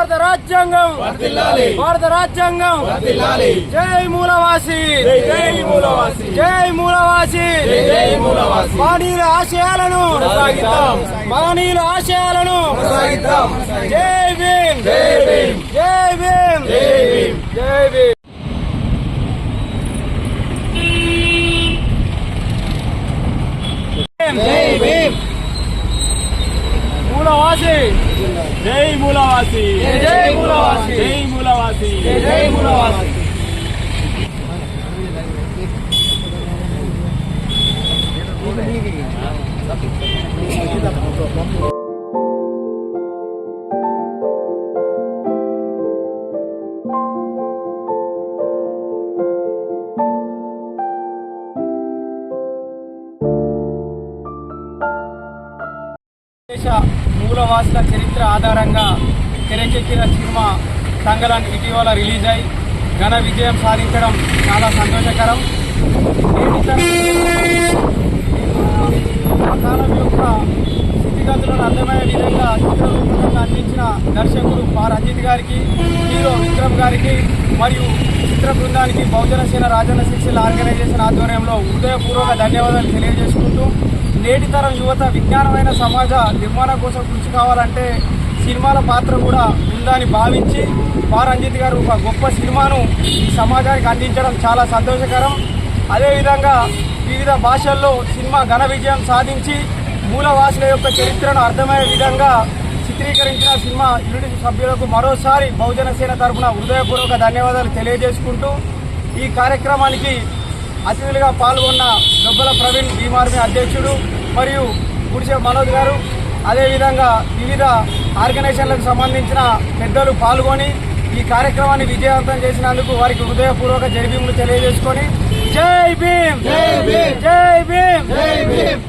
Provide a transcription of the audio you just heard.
భారత రాజ్యాంగం భారత రాజ్యాంగం జై మూలవాసి. జై మూలవాసి. జై మూలవాసి. జై మూలవాసి. మానీయుల ఆశయాలను మానీయుల ఆశయాలను జై భీమ్. జై భీమ్. జై భీమ్. జై భీమ్. జై భీమ్ జై భీమ్ మూలవాసి జై మూలవాసి జై మూలవాసి జై మూలవాసి దేశ మూలవాసుల చరిత్ర ఆధారంగా తెరకెక్కిన సినిమా తంగలన్ ఇటీవల రిలీజ్ అయి ఘన విజయం సాధించడం చాలా సంతోషకరం. కాలం యొక్క స్థితిగతులను అర్థమయ్యే విధంగా చిత్రరూపకంగా అందించిన దర్శకుడు పార్ రంజిత్ గారికి హీరో విక్రమ్ గారికి మరియు చిత్ర బృందానికి బహుజన సేన రాజన్న శిక్షల ఆర్గనైజేషన్ ఆధ్వర్యంలో హృదయపూర్వక ధన్యవాదాలు తెలియజేసుకుంటూ నేటి తరం యువత విజ్ఞానమైన సమాజ నిర్మాణం కోసం కృషి కావాలంటే సినిమాల పాత్ర కూడా ఉందని భావించి పారంజిత్ గారు ఒక గొప్ప సినిమాను ఈ సమాజానికి అందించడం చాలా సంతోషకరం. అదేవిధంగా వివిధ భాషల్లో సినిమా ఘన విజయం సాధించి మూలవాసుల యొక్క చరిత్రను అర్థమయ్యే విధంగా చిత్రీకరించిన సినిమా యూనిట్ సభ్యులకు మరోసారి బహుజన సేన తరఫున హృదయపూర్వక ధన్యవాదాలు తెలియజేసుకుంటూ ఈ కార్యక్రమానికి అతిథులుగా పాల్గొన్న దొబ్బల ప్రవీణ్ భీమార్మి అధ్యక్షుడు మరియు గుడిసె మనోజ్ గారు. అదేవిధంగా వివిధ ఆర్గనైజేషన్లకు సంబంధించిన పెద్దలు పాల్గొని ఈ కార్యక్రమాన్ని విజయవంతం చేసినందుకు వారికి హృదయపూర్వక జరిబీములు తెలియజేసుకొని జై భీమ్! జై భీమ్! జై భీమ్! జై భీమ్!